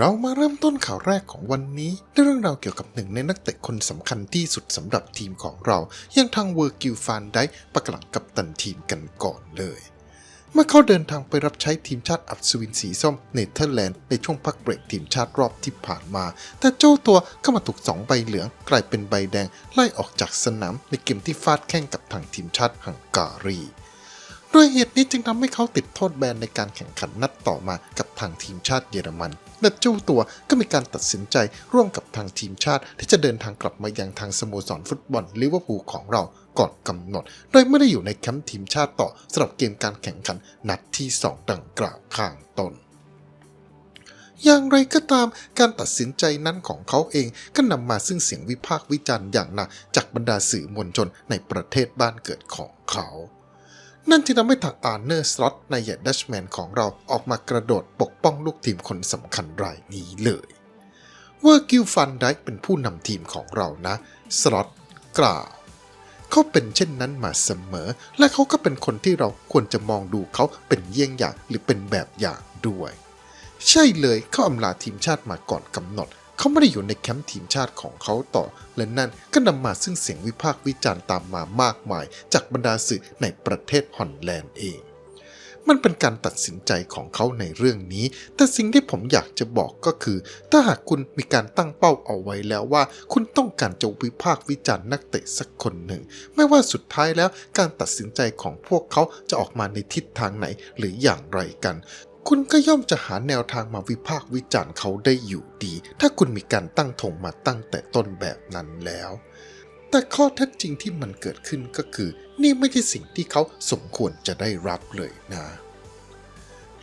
เรามาเริ่มต้นข่าวแรกของวันนี้ด้วยเรื่องราวเกี่ยวกับหนึ่งในนักเตะคนสำคัญที่สุดสำหรับทีมของเราอย่างทางเวอร์กิลฟานได้ประกลังกับตันทีมกันก่อนเลย เมื่อเขาเดินทางไปรับใช้ทีมชาติอัศวินสีส้มเนเธอร์แลนด์ในช่วงพักเบรกทีมชาติรอบที่ผ่านมา แต่เจ้าตัวก็มาถูกสองใบเหลืองกลายเป็นใบแดงไล่ออกจากสนามในเกมที่ฟาดแข่งกับทางทีมชาติฮังการี ด้วยเหตุนี้จึงทำให้เขาติดโทษแบนในการแข่งขันนัดต่อมากับทางทีมชาติเยอรมันและเจ้าตัวก็มีการตัดสินใจร่วมกับทางทีมชาติ ที่จะเดินทางกลับมายังทางสโมสรฟุตบอลลิเวอร์พูลของเราก่อนกำหนด โดยไม่ได้อยู่ในแคมป์ทีมชาติต่อสำหรับเกมการแข่งขันนัดที่ 2 ดังกล่าวข้างต้นอย่างไรก็ตามการตัดสินใจนั้นของเขาเองก็นำมาซึ่งเสียงวิพากษ์วิจารณ์อย่างหนักจากบรรดาสื่อมวลชนในประเทศบ้านเกิดของเขา นั่นจึงทำให้ทางอาร์เนอร์สล็อตในใหญ่ดัชแมนของเราออกมากระโดดปกป้องลูกทีมคนสำคัญรายนี้เลยเวอร์กิลฟันไดเป็นผู้นำทีมของเรานะสล็อตกล่าวเขาเป็นเช่นนั้นมาเสมอ และเขาก็เป็นคนที่เราควรจะมองดูเขาเป็นเยี่ยงอย่างหรือเป็นแบบอย่างด้วย ใช่เลยเขาอำลาทีมชาติมาก่อนกำหนด เขาไม่ได้อยู่ในแคมป์ทีมชาติของเขาต่อ และนั่นก็นำมาซึ่งเสียงวิพากษ์วิจารณ์ตามมามากมาย จากบรรดาสื่อในประเทศฮอลแลนด์เองมันเป็นการตัดสินใจของเขาในเรื่องนี้ แต่สิ่งที่ผมอยากจะบอกก็คือ ถ้าหากคุณมีการตั้งเป้าเอาไว้แล้วว่า คุณต้องการจะวิพากษ์วิจารณ์นักเตะสักคนหนึ่ง ไม่ว่าสุดท้ายแล้วการตัดสินใจของพวกเขาจะออกมาในทิศทางไหนหรืออย่างไรกัน คุณก็ย่อมจะหาแนวทางมาวิพากษ์วิจารณ์เขาได้อยู่ดี ถ้าคุณมีการตั้งธงมาตั้งแต่ต้นแบบนั้นแล้ว แต่ข้อเท็จจริงที่มันเกิดขึ้นก็คือ นี่ไม่ใช่สิ่งที่เขาสมควรจะได้รับเลยนะ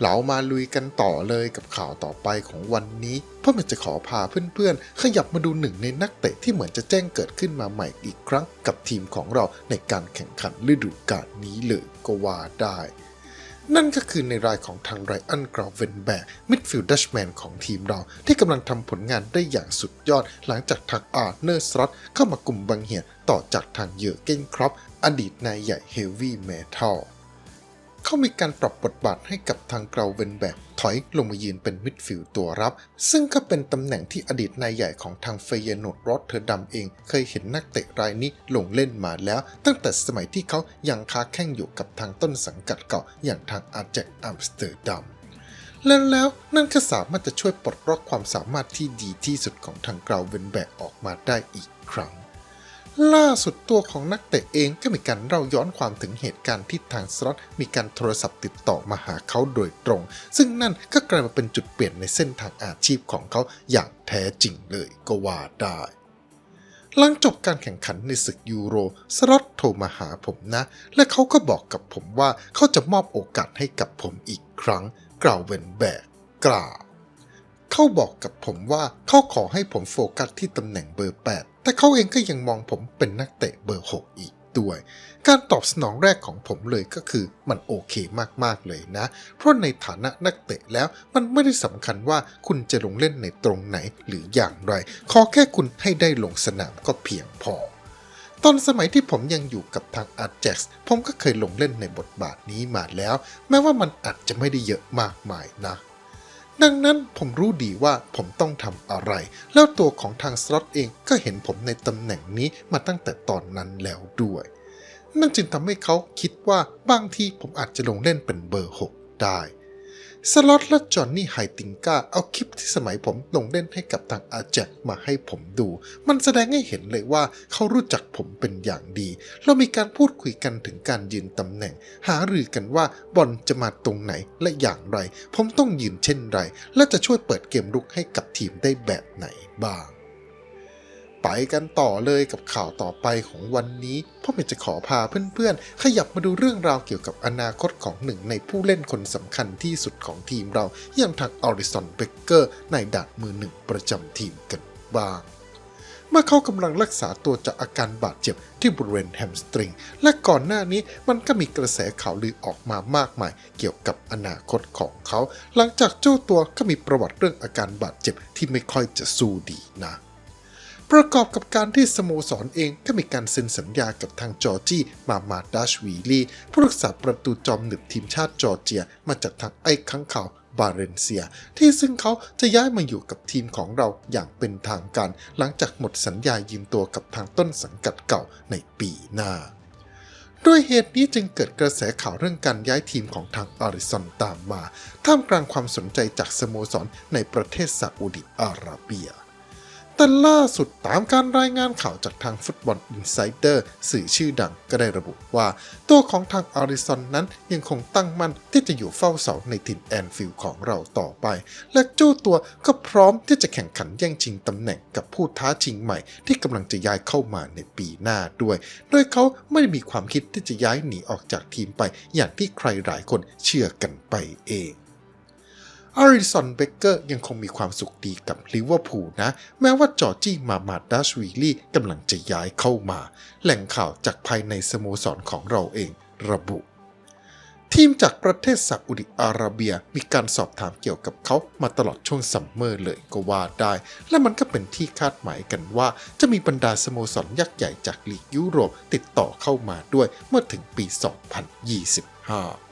เรามาลุยกันต่อเลยกับข่าวต่อไปของวันนี้ เพราะมันจะขอพาเพื่อนๆ ขยับมาดูหนึ่งในนักเตะที่เหมือนจะแจ้งเกิดขึ้นมาใหม่อีกครั้งกับทีมของเราในการแข่งขันฤดูกาลนี้เลยก็ว่าได้ นั่นก็คือในรายของทางไรอันกราวเวนแบกมิดฟิลด์ดัชแมนของทีมเรา ที่กำลังทำผลงานได้อย่างสุดยอด หลังจากทางอาร์เนอร์สลอตเข้ามากลุ่มบังเหียนต่อจากทางเยอร์เกนครับ อดีตนายใหญ่เฮฟวี่เมทัล เขามีการปรับบทบาทให้กับทางเกราเวนแบกถอยลงมายืนเป็นมิดฟิลด์ตัวรับ ซึ่งก็เป็นตำแหน่งที่อดีตนายใหญ่ของทางเฟยโนดรอตเทอร์ดัมเอง เคยเห็นนักเตะรายนี้ลงเล่นมาแล้ว ตั้งแต่สมัยที่เขายังค้าแข่งอยู่กับทางต้นสังกัดเก่าอย่างทางอาร์เจกอัมสเตอร์ดัมและแล้วนั่นก็สามารถจะช่วยปลดล็อกความสามารถที่ดีที่สุดของทางเกราเวนแบกออกมาได้อีกครั้ง ล่าสุดตัวของนักเตะเองก็มีการเล่าย้อนความถึงเหตุการณ์ที่ทางสล็อตมีการโทรศัพท์ติดต่อมาหาเขาโดยตรง ซึ่งนั่นก็กลายมาเป็นจุดเปลี่ยนในเส้นทางอาชีพของเขาอย่างแท้จริงเลยก็ว่าได้หลังจบการแข่งขันในศึกยูโร สล็อตโทรมาหาผมนะ และเขาก็บอกกับผมว่าเขาจะมอบโอกาสให้กับผมอีกครั้ง กล่าวเวนแบกกล่าว เขาบอกกับผมว่าเขาขอให้ผมโฟกัสที่ตำแหน่งเบอร์ 8 แต่เขาเองก็ยังมองผมเป็นนักเตะเบอร์ 6 อีกด้วย การตอบสนองแรกของผมเลยก็คือมันโอเคมากๆเลยนะ เพราะในฐานะนักเตะแล้วมันไม่ได้สำคัญว่าคุณจะลงเล่นในตรงไหนหรืออย่างไร ขอแค่คุณให้ได้ลงสนามก็เพียงพอตอนสมัยที่ผมยังอยู่กับทางอาร์เจ็กผมก็เคยลงเล่นในบทบาทนี้มาแล้ว แม้ว่ามันอาจจะไม่ได้เยอะมากมายนะ ดังนั้นผมรู้ดีว่าผมต้องทำอะไร แล้วตัวของทางสล็อตเองก็เห็นผมในตำแหน่งนี้มาตั้งแต่ตอนนั้นแล้วด้วย นั่นจึงทำให้เขาคิดว่าบางทีผมอาจจะลงเล่นเป็นเบอร์ 6 ได้ สล็อตและจอห์นนี่ไฮติงกาเอาคลิปที่สมัยผมลงเล่นให้กับทางอาแจกมาให้ผมดู มันแสดงให้เห็นเลยว่าเขารู้จักผมเป็นอย่างดี เรามีการพูดคุยกันถึงการยืนตำแหน่ง หารือกันว่าบอลจะมาตรงไหนและอย่างไร ผมต้องยืนเช่นไร และจะช่วยเปิดเกมรุกให้กับทีมได้แบบไหนบ้าง ไปกันต่อเลยกับข่าวต่อไปของวันนี้พ่อเมย์จะขอพาเพื่อนๆ ขยับมาดูเรื่องราวเกี่ยวกับอนาคตของหนึ่งในผู้เล่นคนสำคัญที่สุดของทีมเราอย่างทางออริสันเบเกอร์ในดาดมือหนึ่งประจำทีมกันบ้างเมื่อเขากำลังรักษาตัวจากอาการบาดเจ็บที่บริเวณแฮมสตริง และก่อนหน้านี้มันก็มีกระแสข่าวลือออกมามากมาย เกี่ยวกับอนาคตของเขา หลังจากเจ้าตัวก็มีประวัติเรื่องอาการบาดเจ็บที่ไม่ค่อยจะสู้ดีนะ ประกอบกับการที่สโมสรเองก็มีการเซ็นสัญญากับทางจอร์จีมามาดัชวีลีผู้รักษาประตูจอมหนึบทีมชาติจอร์เจีย มาจากทางไอ้ข้างข่าวบาเรนเซีย ที่ซึ่งเขาจะย้ายมาอยู่กับทีมของเราอย่างเป็นทางการ หลังจากหมดสัญญายืมตัวกับทางต้นสังกัดเก่าในปีหน้าด้วยเหตุนี้จึงเกิดกระแสข่าวเรื่องการย้ายทีมของทางอาริซอนตามมา ท่ามกลางความสนใจจากสโมสรในประเทศซาอุดิอาระเบีย แต่ล่าสุดตามการรายงานข่าวจากทางฟุตบอลอินไซเดอร์สื่อชื่อดังก็ได้ระบุว่า ตัวของทางอาริซอนนั้นยังคงตั้งมั่นที่จะอยู่เฝ้าเสาในถิ่นแอนฟิลด์ของเราต่อไป และเจ้าตัวก็พร้อมที่จะแข่งขันแย่งชิงตำแหน่งกับผู้ท้าชิงใหม่ ที่กำลังจะย้ายเข้ามาในปีหน้าด้วย โดยเขาไม่ได้มีความคิดที่จะย้ายหนีออกจากทีมไป อย่างที่ใครหลายคนเชื่อกันไปเอง อาริสันเบเกอร์ยังคงมีความสุขดีกับลิเวอร์พูลนะ แม้ว่าจอร์จี้มามาดัชวีลี่กำลังจะย้ายเข้ามา แหล่งข่าวจากภายในสโมสรของเราเองระบุ ทีมจากประเทศซาอุดิอาระเบียมีการสอบถามเกี่ยวกับเขามาตลอดช่วงซัมเมอร์เลยก็ว่าได้ และมันก็เป็นที่คาดหมายกันว่า จะมีบรรดาสโมสรยักษ์ใหญ่จากลีกยุโรปติดต่อเข้ามาด้วยเมื่อถึงปี 2025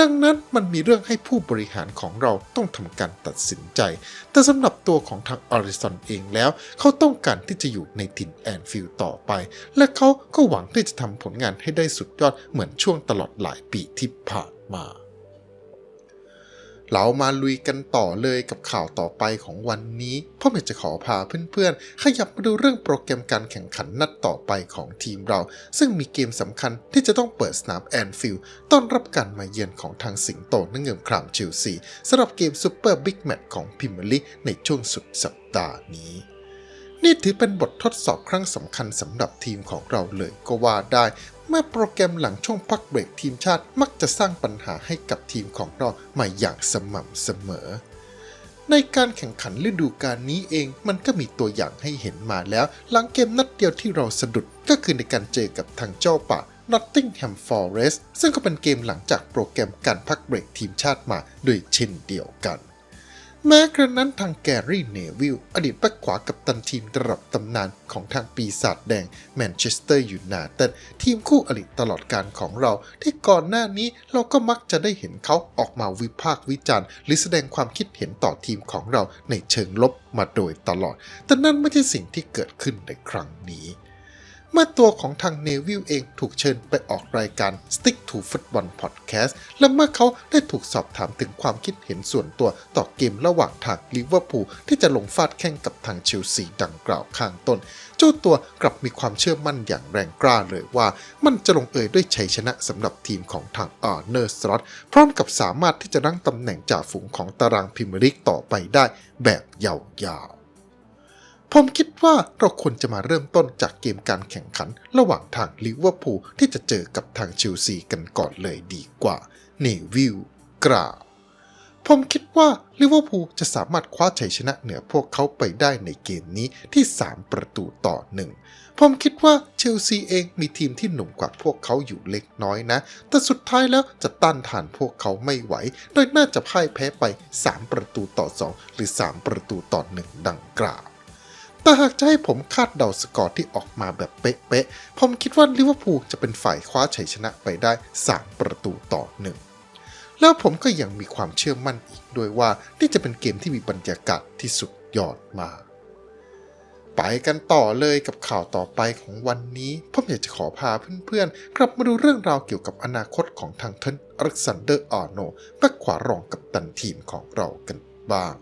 ดังนั้นมันมีเรื่องให้ผู้บริหารของเราต้องทำการตัดสินใจ แต่สำหรับตัวของทางอริสันเองแล้ว เขาต้องการที่จะอยู่ในถิ่นแอนฟิลด์ต่อไป และเขาก็หวังที่จะทำผลงานให้ได้สุดยอดเหมือนช่วงตลอดหลายปีที่ผ่านมา เรามาลุยกันต่อเลยกับข่าวต่อไปของวันนี้พ่อเมจะขอพาเพื่อนๆ ขยับมาดูเรื่องโปรแกรมการแข่งขันนัดต่อไปของทีมเรา ซึ่งมีเกมสำคัญที่จะต้องเปิดสนามแอนฟิลด์ต้อนรับการมาเยือนของทางสิงโตนักเงิมครามเชลซีสำหรับเกมซูเปอร์บิ๊กแมตช์ของพิมลีในช่วงสุดสัปดาห์นี้นี่ถือเป็นบททดสอบครั้งสำคัญสำหรับทีมของเราเลยก็ว่าได้ มื่อโปรแกรมหลังช่วงพักเบรกทีมชาติมักจะสร้างปัญหาให้กับทีมของเรามาอย่างสม่ำเสมอ ในการแข่งขันฤดูกาลนี้เองมันก็มีตัวอย่างให้เห็นมาแล้ว หลังเกมนัดเดียวที่เราสะดุดก็คือในการเจอกับทางเจ้าป่า Nottingham Forest ซึ่งก็เป็นเกมหลังจากโปรแกรมการพักเบรกทีมชาติมาด้วยเช่นเดียวกัน แม้กระนั้นทางแกรี่เนวิลอดีตแบ็กขวากับตันทีมระดับตำนานของทางปีศาจแดงแมนเชสเตอร์ยูไนเต็ดทีมคู่อริตลอดการของเรา ที่ก่อนหน้านี้เราก็มักจะได้เห็นเขาออกมาวิพากษ์วิจารณ์ หรือแสดงความคิดเห็นต่อทีมของเราในเชิงลบมาโดยตลอด แต่นั่นไม่ใช่สิ่งที่เกิดขึ้นในครั้งนี้ เมื่อตัวของทางเนวิลเองถูกเชิญไปออกรายการ Stick to Football Podcast และเมื่อเขาได้ถูกสอบถามถึงความคิดเห็นส่วนตัวต่อเกมระหว่างทางลิเวอร์พูลที่จะลงฟาดแข่งกับทางเชลซีดังกล่าวข้างต้น เจ้าตัวกลับมีความเชื่อมั่นอย่างแรงกล้าเลยว่า มันจะลงเอยด้วยชัยชนะสำหรับทีมของทางอาร์เนอร์สล็อตพร้อมกับสามารถที่จะนั่งตำแหน่งจ่าฝูงของตารางพรีเมียร์ลีกต่อไปได้แบบยาว ผมคิดว่าเราควรจะมาเริ่มต้นจากเกมการแข่งขัน ระหว่างทางลิเวอร์พูลที่จะเจอกับทางเชลซีกันก่อนเลยดีกว่าเนวิลกล่าวผมคิดว่าลิเวอร์พูลจะสามารถคว้าชัยชนะเหนือพวกเขาไปได้ในเกมนี้ที่ 3 ประตูต่อหนึ่งผมคิดว่าเชลซีเองมีทีมที่หนุ่มกว่าพวกเขาอยู่เล็กน้อยนะ แต่สุดท้ายแล้วจะต้านทานพวกเขาไม่ไหว โดยน่าจะพ่ายแพ้ไป 3 ประตูต่อ 2 หรือ 3 ประตูต่อ1ดังกล่าว แต่หากจะให้ผมคาดเดาสกอร์ที่ออกมาแบบเป๊ะๆ ผมคิดว่าลิเวอร์พูลจะเป็นฝ่ายคว้าชัยชนะไปได้ 3 ประตูต่อหนึ่งแล้วผมก็ยังมีความเชื่อมั่นอีกด้วยว่านี่จะเป็นเกมที่มีบรรยากาศที่สุดยอดมากไปกันต่อเลยกับข่าวต่อไปของวันนี้ ผมอยากจะขอพาเพื่อนๆ กลับมาดูเรื่องราวเกี่ยวกับอนาคตของทางเทนอเล็กซานเดอร์อาร์โนแบ็กขวารองกับตันทีมของเรากันบ้าง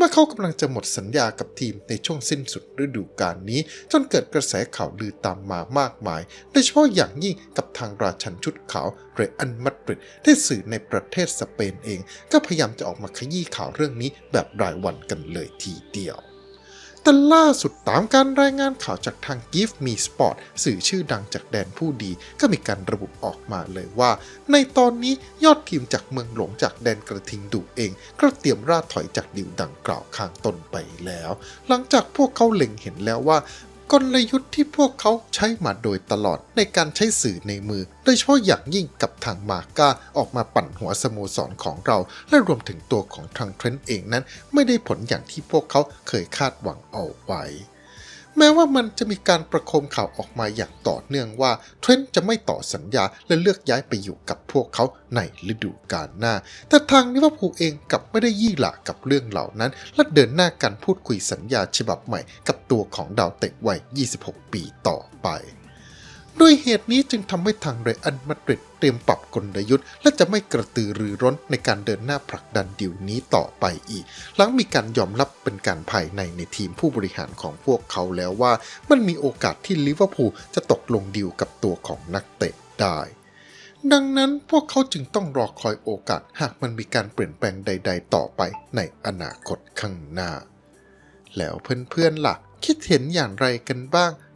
เมื่อเขากำลังจะหมดสัญญากับทีมในช่วงสิ้นสุดฤดูกาลนี้ จนเกิดกระแสข่าวลือตามมามากมาย โดยเฉพาะอย่างยิ่งกับทางราชันชุดขาวเรอันมาดริดที่สื่อในประเทศสเปนเอง ก็พยายามจะออกมาขยี้ข่าวเรื่องนี้แบบรายวันกันเลยทีเดียว แต่ล่าสุดตามการรายงานข่าวจากทาง Give Me Sport สื่อชื่อดังจากแดนผู้ดี ก็มีการระบุออกมาเลยว่า ในตอนนี้ยอดทีมจากเมืองหลวงจากแดนกระทิงดุเองก็เตรียมราดถอยจากดิวดังกล่าวข้างต้นไปแล้ว หลังจากพวกเขาเล็งเห็นแล้วว่า กลยุทธ์ที่พวกเขาใช้มาโดยตลอดในการใช้สื่อในมือ โดยเฉพาะอย่างยิ่งกับทางมาก้าออกมาปั่นหัวสโมสรของเรา และรวมถึงตัวของทางเทรนต์เองนั้น ไม่ได้ผลอย่างที่พวกเขาเคยคาดหวังเอาไว้ แม้ว่ามันจะมีการประโคมข่าวออกมาอย่างต่อเนื่องว่าเทรนต์จะไม่ต่อสัญญาและเลือกย้ายไปอยู่กับพวกเขาในฤดูกาลหน้า แต่ทางลิเวอร์พูลเองกลับไม่ได้ยี่หละกับเรื่องเหล่านั้น และเดินหน้าการพูดคุยสัญญาฉบับใหม่กับตัวของดาวเตะวัย 26 ปีต่อไป ด้วยเหตุนี้จึงทำให้ทางเรอัลมาดริดเตรียมปรับกลยุทธ์ และจะไม่กระตือรือร้นในการเดินหน้าผลักดันดิวนี้ต่อไปอีก หลังมีการยอมรับเป็นการภายในในทีมผู้บริหารของพวกเขาแล้วว่า มันมีโอกาสที่ลิเวอร์พูลจะตกลงดิวกับตัวของนักเตะได้ดังนั้นพวกเขาจึงต้องรอคอยโอกาสหากมันมีการเปลี่ยนแปลงใด ๆ ต่อไปในอนาคตข้างหน้า แล้วเพื่อนๆล่ะ คิดเห็นอย่างไรกันบ้าง